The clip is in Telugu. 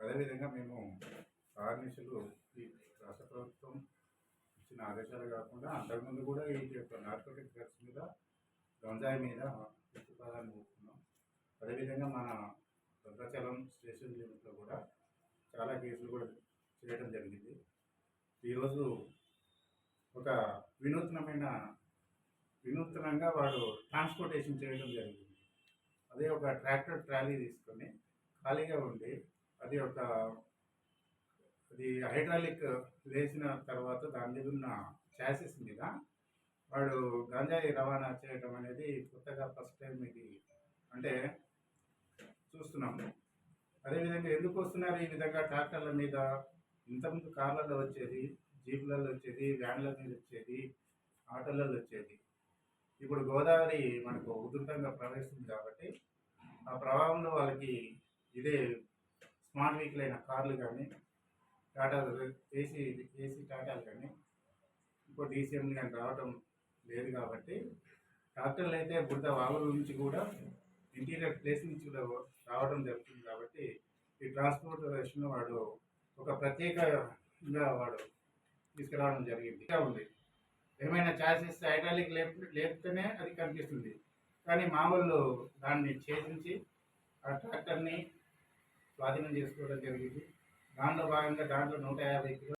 అదేవిధంగా మేము ఆర్నిషులు ఈ రాష్ట్ర ప్రభుత్వం ఇచ్చిన ఆదేశాలు కాకుండా అంతకుముందు కూడా ఈ యొక్క నార్కోటిక్ డ్రగ్స్ మీద గంజాయి మీద ప్రతిపాదన చూస్తున్నాం. అదేవిధంగా మన భద్రాచలం స్టేషన్ లిమిట్లో కూడా చాలా కేసులు కూడా చేయడం జరిగింది. ఈరోజు ఒక వినూత్నమైన వినూత్నంగా వాడు ట్రాన్స్పోర్టేషన్ చేయడం జరిగింది. అదే ఒక ట్రాక్టర్ ట్రాలీ తీసుకొని ఖాళీగా ఉండి అది ఒక అది హైడ్రాలిక్ వేసిన తర్వాత దాని మీద ఉన్న చాసెస్ మీద వాడు గంజాయి రవాణా చేయడం అనేది కొత్తగా ఫస్ట్ టైం ఇది అంటే చూస్తున్నాము అదేవిధంగా ఎందుకు వస్తున్నారు ఈ విధంగా ట్రాక్టర్ల మీద? ఇంతకుముందు కార్లలో వచ్చేది జీపులలో వచ్చేది వ్యాన్ల మీద వచ్చేది ఆటోలలో వచ్చేది. ఇప్పుడు గోదావరి మనకు ఉధృతంగా ప్రవేశిస్తుంది కాబట్టి ఆ ప్రభావంలో వాళ్ళకి ఇదే స్మార్ట్ వెహికల్ అయిన కార్లు కానీ టాటా ఏసీ ఏసీ టాటాలు కానీ ఇంకో డీసీఎం కానీ రావడం లేదు కాబట్టి ట్రాక్టర్లు అయితే బుద్ధ వాగుల నుంచి కూడా ఇంటీరియర్ ప్లేస్ నుంచి కూడా రావడం జరుగుతుంది కాబట్టి ఈ ట్రాన్స్పోర్టేషన్ వాడు ఒక ప్రత్యేకంగా వాడు తీసుకురావడం జరిగింది. ఉంది. ఏమైనా ఛార్జెస్ హైడ్రాలిక్ లేపు లేపితేనే అది కనిపిస్తుంది. కానీ మామూలు దాన్ని ఛేదించి ఆ ట్రాక్టర్ని స్వాధీనం చేసుకోవడం జరిగింది. దాంట్లో భాగంగా దాంట్లో నూట యాభై కిలో